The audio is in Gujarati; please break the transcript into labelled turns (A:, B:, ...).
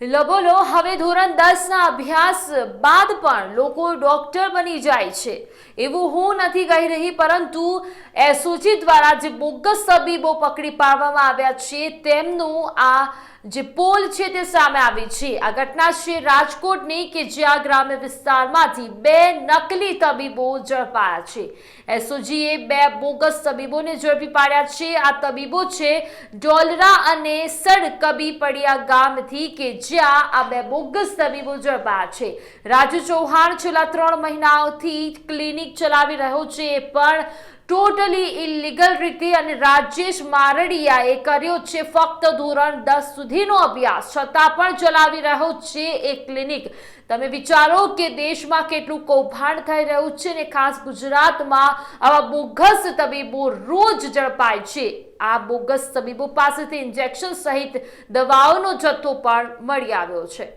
A: લબોલો હવે ધોરણ દસના અભ્યાસ બાદ પણ લોકો ડોક્ટર બની જાય છે. એવું હું નથી કહી રહી, પરંતુ એસઓજી દ્વારા જે બોગસ તબીબો પકડી પાડવામાં આવ્યા છે, તેમનું આ જે પોલ છે તે સામે આવી છે. આ ઘટના છે રાજકોટની કે જ્યાં ગ્રામ્ય વિસ્તારમાંથી બે નકલી તબીબો ઝડપાયા છે. એસઓજીએ બે બોગસ તબીબોને ઝડપી પાડ્યા છે. આ તબીબો છે ડોલરા અને સડકબી પડિયા ગામથી કે જ્યાં આ બે બોગસ તબીબો ઝડપાયા છે. રાજુ ચૌહાણ છેલ્લા ત્રણ મહિનાઓથી ક્લિનિક ચલાવી રહ્યો છે, પણ ટોટલી ઇલીગલ રીતે અને રાજેશ મારડિયાએ કર્યો છે ફક્ત ધોરણ દસ સુધીનો અભ્યાસ. છતાં પણ ચલાવી રહ્યો છે એ ક્લિનિક. તમે વિચારો કે દેશમાં કેટલું કૌભાંડ થઈ રહ્યું છે ને ખાસ ગુજરાતમાં આવા બોગસ તબીબો રોજ ઝડપાય છે. આ બોગસ તબીબો પાસેથી ઇન્જેક્શન સહિત દવાઓનો જથ્થો પણ મળી આવ્યો છે.